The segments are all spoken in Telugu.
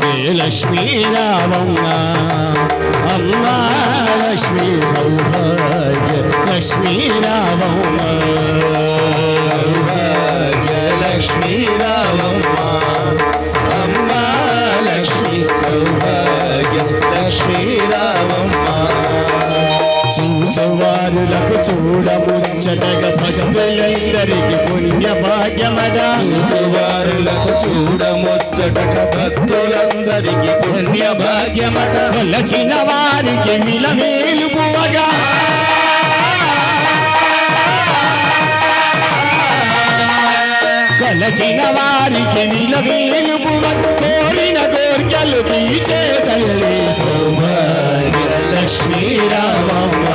లక్ష్మీ రామమ్మ. అమ్మా లక్ష్మీ సౌభాగ్య లక్ష్మీ రామమ్మ. సువారులకు చూడముచ్చటగా భక్తులందరికి పుణ్య భాగ్యమదా సువారులకు చూడముచ్చటగా భక్తులందరికి పుణ్య భాగ్యమట కొలచిన వారికి మిలమేలు పువగా కొలచిన వారికి నిలవేలు పువ కోరిన కోరికలు తీసే తల్లి. సోమారి లక్ష్మీ రామమ్మ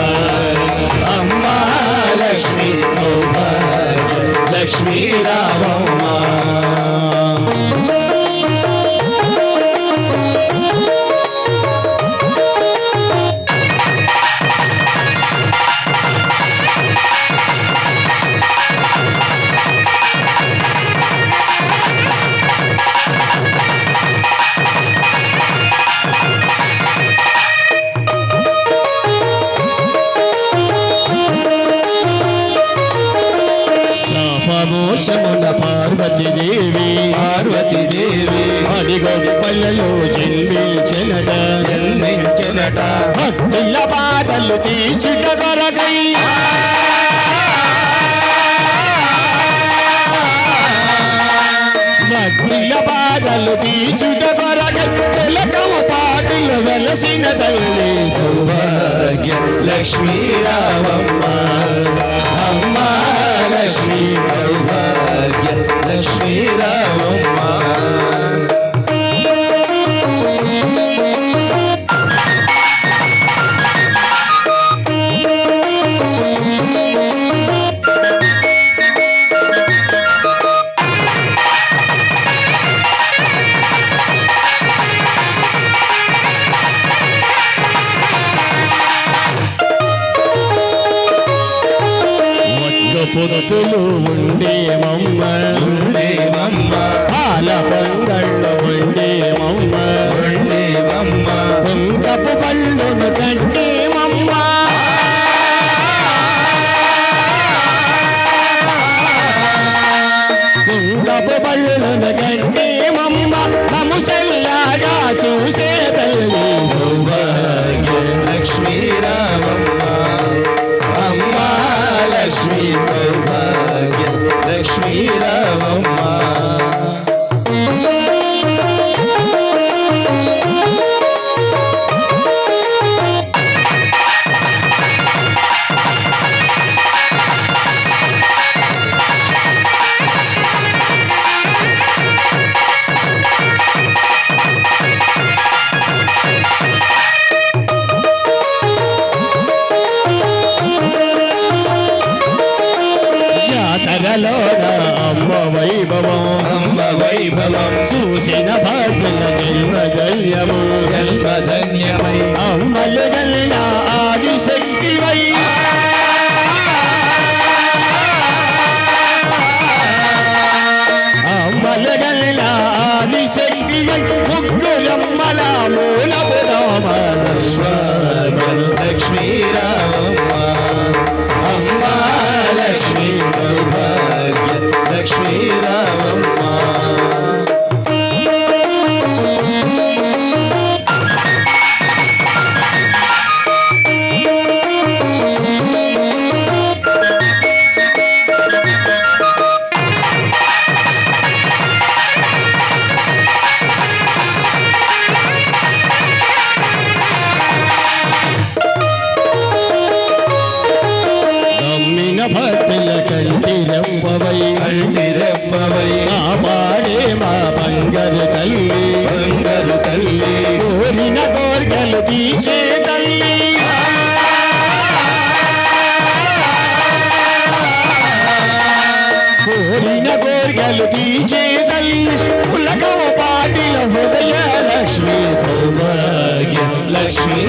సాఫమోషమున పార్వతీ దేవి పార్వతీ దేవి అడిగొప్పలలో జన్మించనట. జన్మించినట. భక్తుల బాధలు తీర్చుట కొరకై. భక్తుల బాధలు తీర్చుట కొరకై. తిలకము పాటలు వెలసిన తల్లి సౌభాగ్య లక్ష్మీ రామమ్మ అమ్మ లక్ష్మీ సౌభాగ్య లక్ష్మీ రామమ్మ ఉండేమమ్మ. ఉండేవమ్మ పాల పొంగళ్ళు ఉండేమమ్మ. ఉండేవమ్మ కుంకపు పళ్ళును కట్టేమమ్మ కుంకపు పళ్ళును కట్టేమమ్మ తము చెల్లాగా చూసే తల్లి రామమ్మ వైభవం. చూసిన భక్తుల జన్మ గల్యము జన్మధన్యమై. అమ్మలు గల్ల తల్లి. బంగారు తల్లి. కోరిన కోరికలు తీర్చే తల్లి. కోరిన కోరికలు తీర్చే తల్లి. పులకం పాటిల హృదయ లక్ష్మి సౌభాగ్య లక్ష్మీ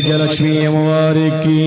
జై అమ్మవారికి.